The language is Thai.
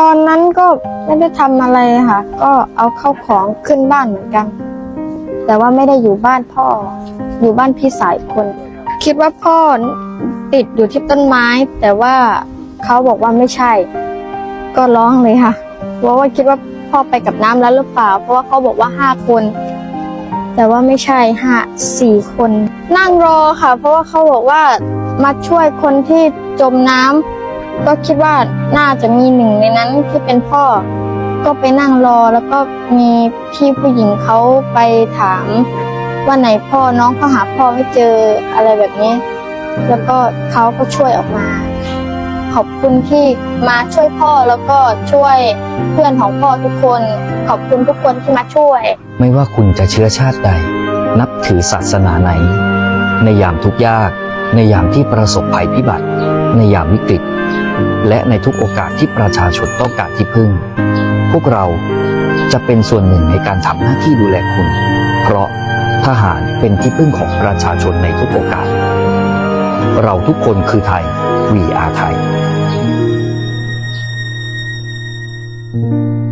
ตอนนั้นก็ไม่ได้ทำอะไรค่ะ ก็เอาเข้าของขึ้นบ้านเหมือนกัน แต่ว่าไม่ได้อยู่บ้านพ่อ อยู่บ้านพี่สายคน คิดว่าพ่อติดอยู่ที่ต้นไม้ แต่ว่าเขาบอกว่าไม่ใช่ ก็ร้องเลยค่ะเพราะว่าคิดว่าพ่อไปกับน้ำแล้วหรือเปล่า เพราะว่าเขาบอกว่าห้าคน แต่ว่าไม่ใช่ห้าสี่คน นั่งรอค่ะ เพราะว่าเขาบอกว่ามาช่วยคนที่จมน้ำ ก็คิดว่าน่าจะมีหนึ่งในนั้นที่เป็นพ่อ ก็ไปนั่งรอแล้วก็มีพี่ผู้หญิงเขาไปถามว่าไหนพ่อน้องเขาหาพ่อไม่เจออะไรแบบนี้ แล้วก็เขาก็ช่วยออกมา ขอบคุณที่มาช่วยพ่อแล้วก็ช่วยเพื่อนของพ่อทุกคน ขอบคุณทุกคนที่มาช่วย ไม่ว่าคุณจะเชื้อชาติใด นับถือศาสนาไหน ในยามทุกยาก ในยามที่ประสบภัยพิบัติ ในยามวิกฤต และในทุกโอกาสที่ประชาชนต้องการที่พึ่ง พวกเราจะเป็นส่วนหนึ่งในการทำหน้าที่ดูแลคุณ เพราะทหารเป็นที่พึ่งของประชาชนในทุกโอกาส เราทุกคนคือไทยวีอาไทย thank you